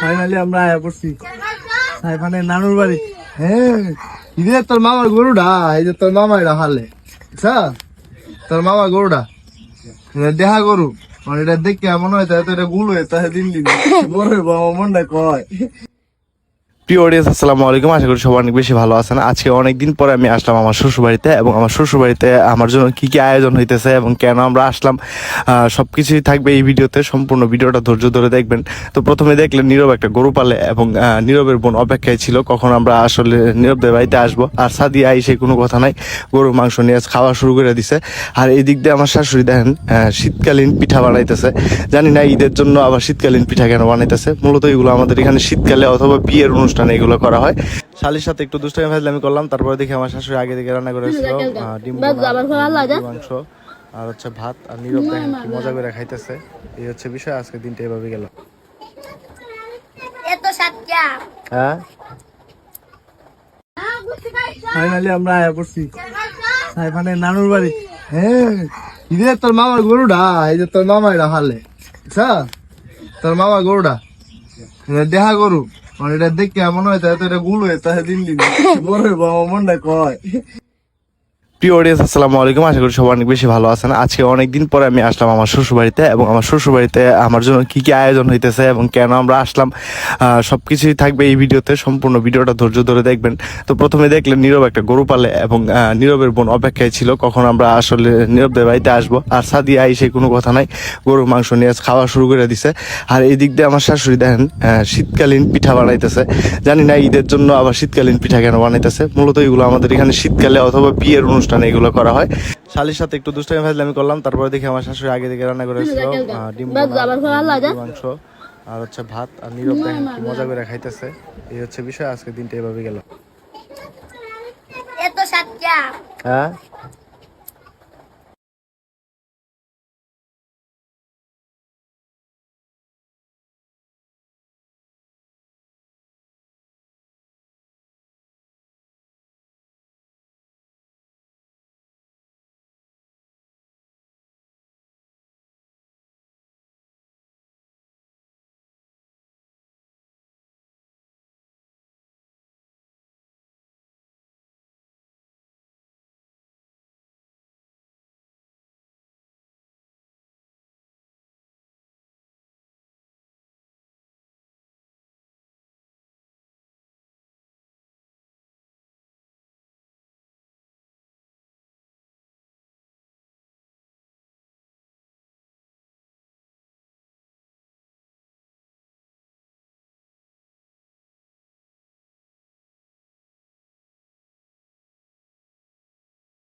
Finally আমরা আয়া পড়ছি। সাইফানে নানুর বাড়ি। হ্যাঁ ইদে তোর মামার গরুটা এই যে তোর মামা এটা হালে, বুঝছা? তোর মামা গরুটা দেখা গরু। মানে এটা দেখে মনে হয় তো এটা গুলো হয় তাই দিন দিন। বড় বাবা মনটা কয়। প্রিয় অডিয়েন্স আসসালামু আলাইকুম। আশা করি সবাই অনেক বেশি ভালো আছেন। আজকে অনেকদিন পরে আমি আসলাম আমার শ্বশুরবাড়িতে এবং আমার শ্বশুরবাড়িতে আমার জন্য কি কি আয়োজন হইতেছে এবং কেন আমরা আসলাম আহ, সবকিছুই থাকবে এই ভিডিওতে। সম্পূর্ণ ভিডিওটা ধৈর্য ধরে দেখবেন। তো প্রথমে দেখলেন নীরব একটা গরু পালে এবং নীরবের বোন অপেক্ষায় ছিল। কখন আমরা আসলে নীরবদের বাড়িতে আসব? আর সাদিয়া আইসে কোনো কথা নাই। গরুর মাংস নিয়ে খাওয়া শুরু করে দিছে। আর এই দিক দিয়ে আমার শাশুড়ি দেখেন শীতকালীন পিঠা বানাইতেছে। জানি না ঈদের জন্য আবার শীতকালীন পিঠা কেন বানাইতেছে। মূলত এগুলো আমাদের এখানে শীতকালে অথবা বিয়ের অনুষ্ঠানে এগুলো করা হয়। শালির সাথে একটু দুষ্টামি ফাজলামি করলাম তারপরে দেখি আমার শাশুড়ি আগে থেকে রান্না করেছিল ডিম মাংস আর হচ্ছে ভাত আর নীরব দেখেন কি মজা করে খাইতেছে। এই হচ্ছে বিষয় আজকে দিনটা এভাবে গেল। এত সাতটা। হ্যাঁ? ফাইনালি আমরা আয়া পড়ছি। সাইফানে নানুর বাড়ি। হ্যাঁ ইদে তোর মামার গরুটা এই যে তোর মামা এটা হালে। বুঝছা তোর মামা গরুটা এটা দেখা গরু। এটা দেখে এমন হয় তাই তো এটা গুল হয়ে দিন দিন। বড় বাবা মনটা কয়। প্রিয় অডিয়েন্স আসসালামু আলাইকুম। আশা করি সবাই অনেক বেশি ভালো আছেন। আজকে অনেকদিন পরে আমি আসলাম আমার শ্বশুর বাড়িতে এবং আমার শ্বশুর বাড়িতে আমার জন্য কি কি আয়োজন হইতেছে এবং কেন আমরা আসলাম সব কিছুই থাকবে এই ভিডিওতে। সম্পূর্ণ ভিডিওটা ধৈর্য ধরে দেখবেন। তো প্রথমে দেখলেন নীরব একটা গরু পালে এবং নীরবের বোন অপেক্ষায় ছিল। কখন আমরা আসলে নীরবদের বাড়িতে আসব? আর সাদিয়া আইসে কোনো কথা নাই। গরুর মাংস নিয়ে খাওয়া শুরু করে দিছে। আর এই দিক দিয়ে আমার শাশুড়ি দেখেন শীতকালীন পিঠা বানাইতেছে। জানি না ঈদের জন্য আবার শীতকালীন পিঠা কেন বানাইতেছে। মূলত এগুলো আমাদের এখানে শীতকালে অথবা বিয়ের অনুষ্ঠানে এগুলো করা হয়। শালির সাথে একটু দুষ্টামি আমি করলাম তারপরে দেখি আমার শাশুড়ি আগে থেকে রান্না করেছিল ডিম মাংস আর হচ্ছে ভাত আর নীরব দেখেন কি মজা করে খাইতেছে। এই হচ্ছে বিষয় আজকে দিনটা এভাবে গেল। এত হ্যাঁ?